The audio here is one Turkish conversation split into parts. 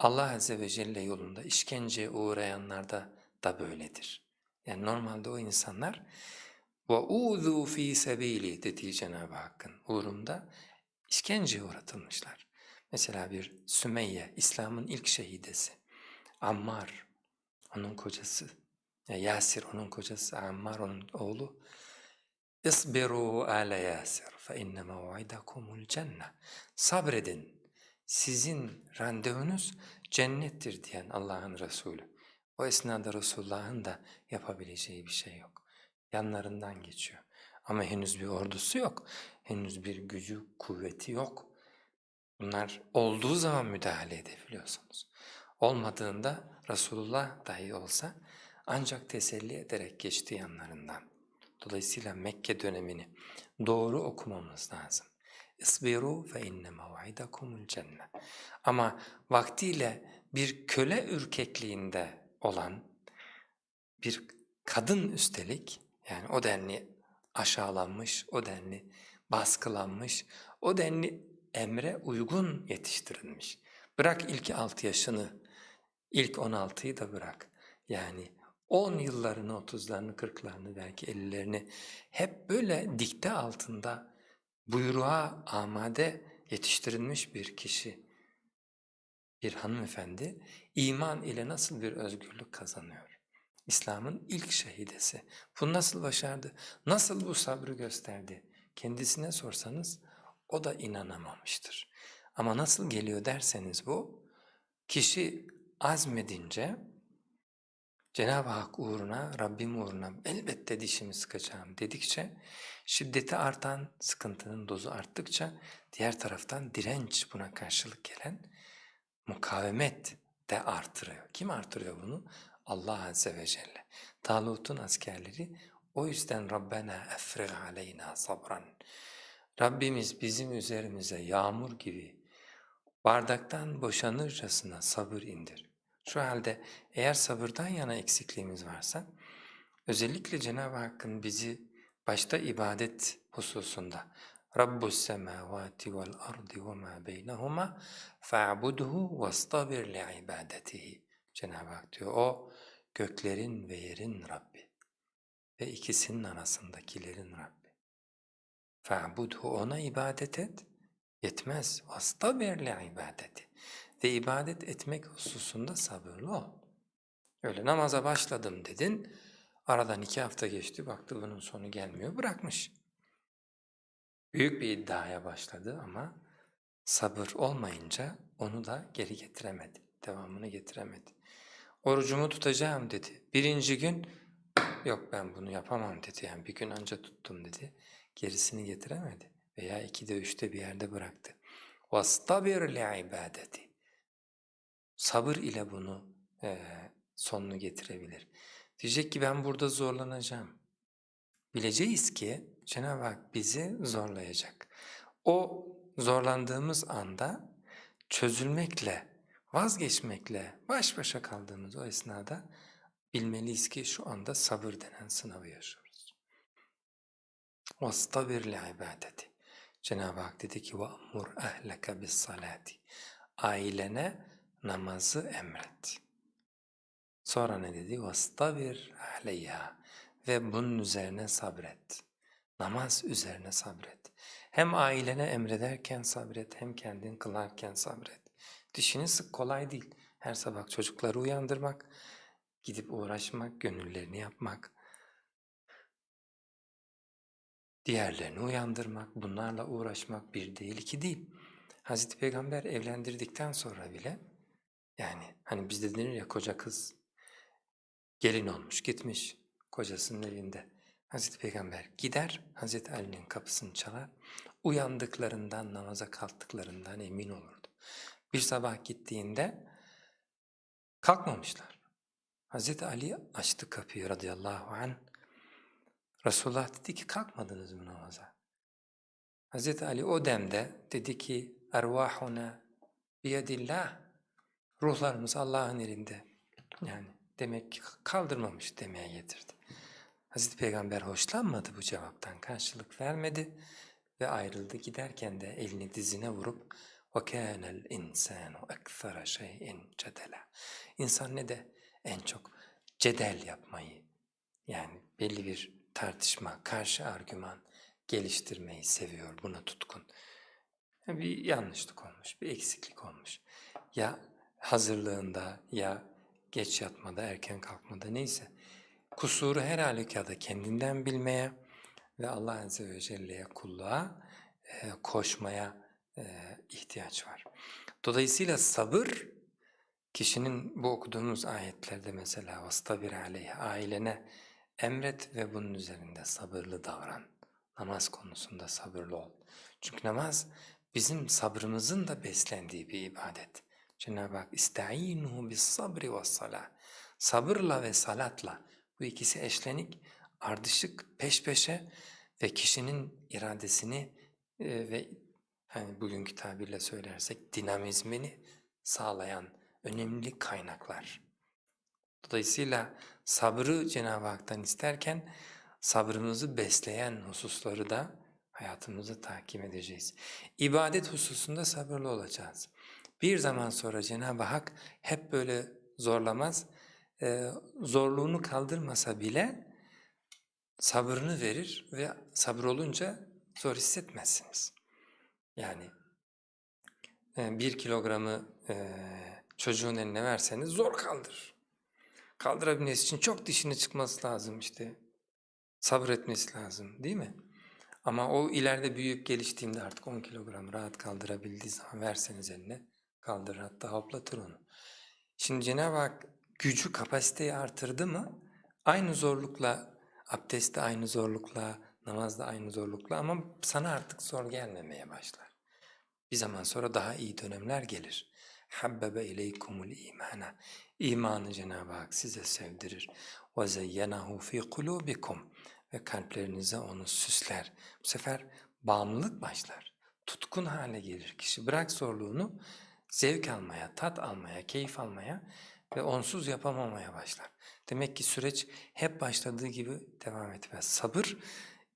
Allah Azze ve Celle yolunda işkenceye uğrayanlarda da böyledir. Yani normalde o insanlar وَاُوذُوا ف۪ي سَب۪يلِ dediği Cenab-ı Hakk'ın uğrunda işkenceye uğratılmışlar. Mesela bir Sümeyye, İslam'ın ilk şehidesi. Ammar, onun kocası. Ya Yasir onun kocası, Ammar onun oğlu. İsbiru ala Yasir fe inne mev'idakumul cennet. Sabredin. sizin randevunuz cennettir diyen Allah'ın Resulü. O esnada Resulullah'ın da yapabileceği bir şey yok. Yanlarından geçiyor. Ama henüz bir ordusu yok. Henüz bir gücü, kuvveti yok. Bunlar olduğu zaman müdahale edebiliyorsunuz. Olmadığında Resulullah dahi olsa ancak teselli ederek geçti yanlarından. Dolayısıyla Mekke dönemini doğru okumamız lazım. İsbiru fe inne mev'idakumul cennet. Ama vaktiyle bir köle ürkekliğinde olan bir kadın üstelik yani o denli aşağılanmış, o denli baskılanmış, o denli emre uygun yetiştirilmiş. Bırak ilk 6 yaşını, ilk 16'yı da bırak. Yani 10 yıllarını, 30'larını, 40'larını, belki 50'lerini hep böyle dikte altında buyruğa amade yetiştirilmiş bir kişi, bir hanımefendi iman ile nasıl bir özgürlük kazanıyor? İslam'ın ilk şehidesi. Bunu nasıl başardı? Nasıl bu sabrı gösterdi? Kendisine sorsanız o da inanamamıştır. Ama nasıl geliyor derseniz bu, kişi azmedince Cenab-ı Hak uğruna, Rabbim uğruna elbette dişimi sıkacağım dedikçe, şiddeti artan, sıkıntının dozu arttıkça diğer taraftan direnç buna karşılık gelen mukavemet de artırıyor. Kim artırıyor bunu? Allah Azze ve Celle. Talut'un askerleri o yüzden Rabbena efrig aleyna sabran. Rabbimiz bizim üzerimize yağmur gibi bardaktan boşanırcasına sabır indir. Şu halde eğer sabırdan yana eksikliğimiz varsa özellikle Cenab-ı Hakk'ın bizi başta ibadet hususunda ardi ve ma beynehuma fa'budhu vastabir li ibadetihi. Cenab-ı Hak diyor o göklerin ve yerin Rabbi ve ikisinin arasındakilerin Rabbi. Fa'budhu ona ibadet et yetmez. Li ibadeti Ve ibadet etmek hususunda sabırlı ol. Öyle namaza başladım dedin, aradan iki hafta geçti, baktı bunun sonu gelmiyor, bırakmış. Büyük bir iddiaya başladı ama sabır olmayınca onu da geri getiremedi, devamını getiremedi. Orucumu tutacağım dedi. Birinci gün, yok ben bunu yapamam dedi, yani bir gün anca tuttum dedi. Gerisini getiremedi veya ikide üçte bir yerde bıraktı. وَاسْتَبِرْ لِعِبَادَتِ Sabır ile bunu e, sonunu getirebilir. Diyecek ki ben burada zorlanacağım. Bileceğiz ki Cenab-ı Hak bizi zorlayacak. O zorlandığımız anda çözülmekle, vazgeçmekle baş başa kaldığımız o esnada bilmeliyiz ki şu anda sabır denen sınavı yaşıyoruz. وَاسْتَبِرْ لِعِبَادَتِ Cenab-ı Hak dedi ki وَأْمُرْ أَهْلَكَ بِالصَّلَاتِ Ailene namazı emret. Sonra ne dedi? وَاسْتَبِرْ عَلَيْهَا Ve bunun üzerine sabret. Namaz üzerine sabret. Hem ailene emrederken sabret, hem kendin kılarken sabret. Dişini sık kolay değil. Her sabah çocukları uyandırmak, gidip uğraşmak, gönüllerini yapmak, diğerlerini uyandırmak, bunlarla uğraşmak bir değil, iki değil. Hazreti Peygamber evlendirdikten sonra bile yani hani bizde denir ya koca kız gelin olmuş gitmiş kocasının evinde. Hazreti Peygamber gider Hazreti Ali'nin kapısını çalar. Uyandıklarından namaza kalktıklarından emin olurdu. Bir sabah gittiğinde kalkmamışlar. Hazreti Ali açtı kapıyı radıyallahu anh. Resulullah dedi ki kalkmadınız mı namaza? Hazreti Ali o demde dedi ki ervahuna biyedillah ruhlarımız Allah'ın elinde. Yani demek ki kaldırmamış demeye getirdi. Hazreti Peygamber hoşlanmadı bu cevaptan, karşılık vermedi ve ayrıldı. Giderken de elini dizine vurup وَكَانَ الْاِنْسَانُ اَكْثَرَ شَيْءٍ جَدَلًا İnsan ne de en çok cedel yapmayı, yani belli bir tartışma, karşı argüman geliştirmeyi seviyor, buna tutkun. Ya Bir yanlışlık olmuş, bir eksiklik olmuş. Ya hazırlığında ya geç yatmada, erken kalkmada neyse. Kusuru her halükarda kendinden bilmeye ve Allah Azze ve Celle'ye kulluğa e, koşmaya e, ihtiyaç var. Dolayısıyla sabır kişinin bu okuduğumuz ayetlerde mesela vastabir aleyh ailene emret ve bunun üzerinde sabırlı davran. Namaz konusunda sabırlı ol. Çünkü namaz bizim sabrımızın da beslendiği bir ibadet. Cenab-ı Hak istainuhu bis sabri ve salah. Sabırla ve salatla bu ikisi eşlenik, ardışık, peş peşe ve kişinin iradesini e, ve hani bugünkü tabirle söylersek dinamizmini sağlayan önemli kaynaklar. Dolayısıyla sabrı Cenab-ı Hak'tan isterken sabrımızı besleyen hususları da hayatımızı takip edeceğiz. İbadet hususunda sabırlı olacağız. Bir zaman sonra Cenab-ı Hak hep böyle zorlamaz, e, zorluğunu kaldırmasa bile sabrını verir ve sabır olunca zor hissetmezsiniz. Yani e, bir kilogramı e, çocuğun eline verseniz zor kaldır. Kaldırabilmesi için çok dişini çıkması lazım işte. Sabretmesi lazım değil mi? Ama o ileride büyüyüp geliştiğinde artık 10 kilogram rahat kaldırabildiği zaman verseniz eline kaldırır hatta hoplatır onu. Şimdi Cenab-ı Hak gücü kapasiteyi artırdı mı aynı zorlukla abdestte aynı zorlukla namazda aynı zorlukla ama sana artık zor gelmemeye başlar. Bir zaman sonra daha iyi dönemler gelir. Habbebe ileykumul imana. İmanı Cenab-ı Hak size sevdirir. Ve zeyyenahu fi kulubikum. Ve kalplerinize onu süsler. Bu sefer bağımlılık başlar. Tutkun hale gelir kişi. Bırak zorluğunu zevk almaya, tat almaya, keyif almaya ve onsuz yapamamaya başlar. Demek ki süreç hep başladığı gibi devam etmez. Sabır,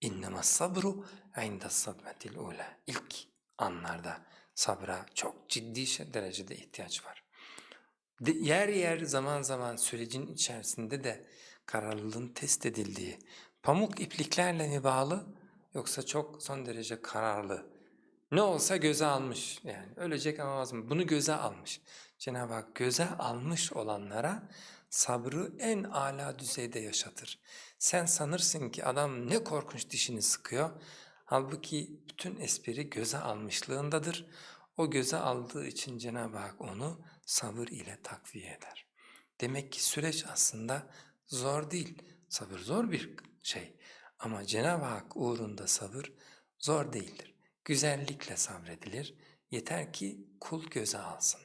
innema sabru inde sabmetil ula. İlk anlarda sabra çok ciddi derecede ihtiyaç var. De- yer yer zaman zaman sürecin içerisinde de kararlılığın test edildiği, pamuk ipliklerle mi bağlı yoksa çok son derece kararlı, ne olsa göze almış yani ölecek ama vazgeçmez. Bunu göze almış. Cenab-ı Hak göze almış olanlara sabrı en âlâ düzeyde yaşatır. Sen sanırsın ki adam ne korkunç dişini sıkıyor. Halbuki bütün espri göze almışlığındadır. O göze aldığı için Cenab-ı Hak onu sabır ile takviye eder. Demek ki süreç aslında zor değil. Sabır zor bir şey. Ama Cenab-ı Hak uğrunda sabır zor değildir. Güzellikle sabredilir. Yeter ki kul göze alsın.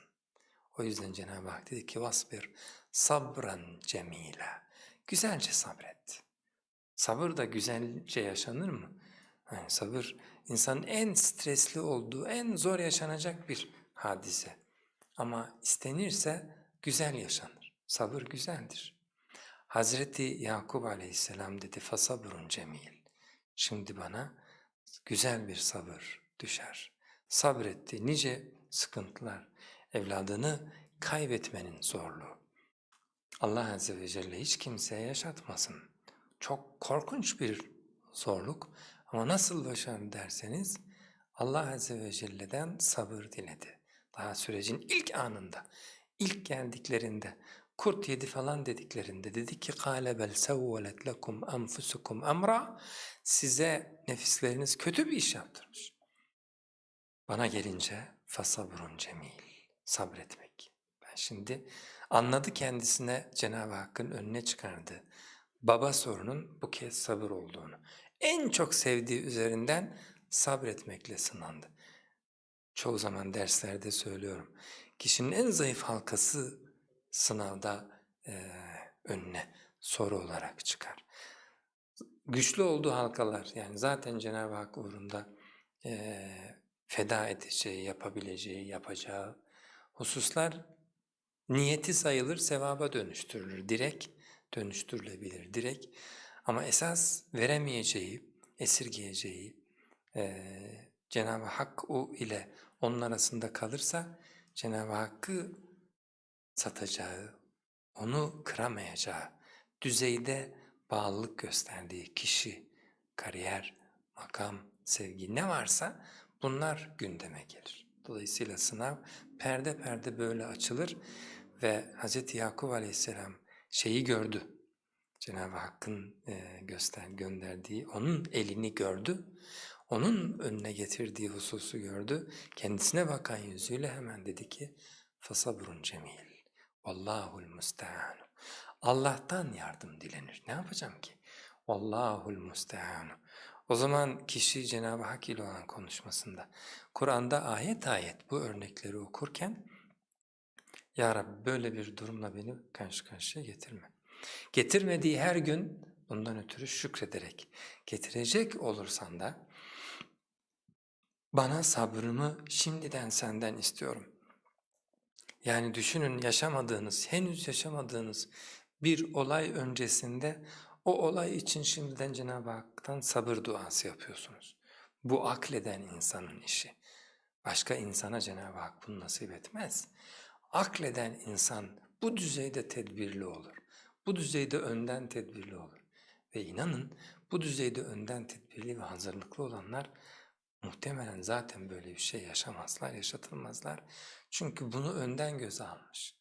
O yüzden Cenab-ı Hak dedi ki vasbir sabran cemila. Güzelce sabret. Sabır da güzelce yaşanır mı? Yani sabır insanın en stresli olduğu, en zor yaşanacak bir hadise. Ama istenirse güzel yaşanır. Sabır güzeldir. Hazreti Yakup aleyhisselam dedi fasabrun cemil. Şimdi bana güzel bir sabır düşer. Sabretti nice sıkıntılar, evladını kaybetmenin zorluğu. Allah Azze ve Celle hiç kimseye yaşatmasın. Çok korkunç bir zorluk ama nasıl başardı derseniz Allah Azze ve Celle'den sabır diledi. Daha sürecin ilk anında, ilk geldiklerinde, kurt yedi falan dediklerinde dedi ki قَالَ بَلْ سَوَّلَتْ لَكُمْ أَنْفُسُكُمْ أَمْرًا Size nefisleriniz kötü bir iş yaptırmış. Bana gelince fasabrun cemil, sabretmek. Ben şimdi anladı kendisine Cenab-ı Hakk'ın önüne çıkardı. Baba sorunun bu kez sabır olduğunu. En çok sevdiği üzerinden sabretmekle sınandı. Çoğu zaman derslerde söylüyorum. Kişinin en zayıf halkası sınavda eee, önüne soru olarak çıkar. Güçlü olduğu halkalar yani zaten Cenab-ı Hak uğrunda eee, feda edeceği, yapabileceği, yapacağı hususlar niyeti sayılır, sevaba dönüştürülür. Direkt dönüştürülebilir, direkt. Ama esas veremeyeceği, esirgeyeceği, eee, Cenab-ı Hak o ile onun arasında kalırsa Cenab-ı Hakk'ı satacağı, onu kıramayacağı düzeyde bağlılık gösterdiği kişi, kariyer, makam, sevgi ne varsa bunlar gündeme gelir. Dolayısıyla sınav perde perde böyle açılır ve Hz. Yakup Aleyhisselam şeyi gördü. Cenab-ı Hakk'ın e, göster gönderdiği, onun elini gördü. Onun önüne getirdiği hususu gördü. Kendisine bakan yüzüyle hemen dedi ki fasabrun cemil. Vallahul müstehan. Allah'tan yardım dilenir. Ne yapacağım ki? Vallahul müstehan. O zaman kişi Cenab-ı Hak ile olan konuşmasında Kur'an'da ayet ayet bu örnekleri okurken Ya Rabbi böyle bir durumla beni karşı karşıya getirme. Getirmediği her gün bundan ötürü şükrederek getirecek olursan da bana sabrımı şimdiden senden istiyorum. Yani düşünün yaşamadığınız, henüz yaşamadığınız bir olay öncesinde o olay için şimdiden Cenab-ı Hak'tan sabır duası yapıyorsunuz. Bu akleden insanın işi. Başka insana Cenab-ı Hak bunu nasip etmez. Akleden insan bu düzeyde tedbirli olur. Bu düzeyde önden tedbirli olur. Ve inanın bu düzeyde önden tedbirli ve hazırlıklı olanlar muhtemelen zaten böyle bir şey yaşamazlar, yaşatılmazlar. Çünkü bunu önden göze almış.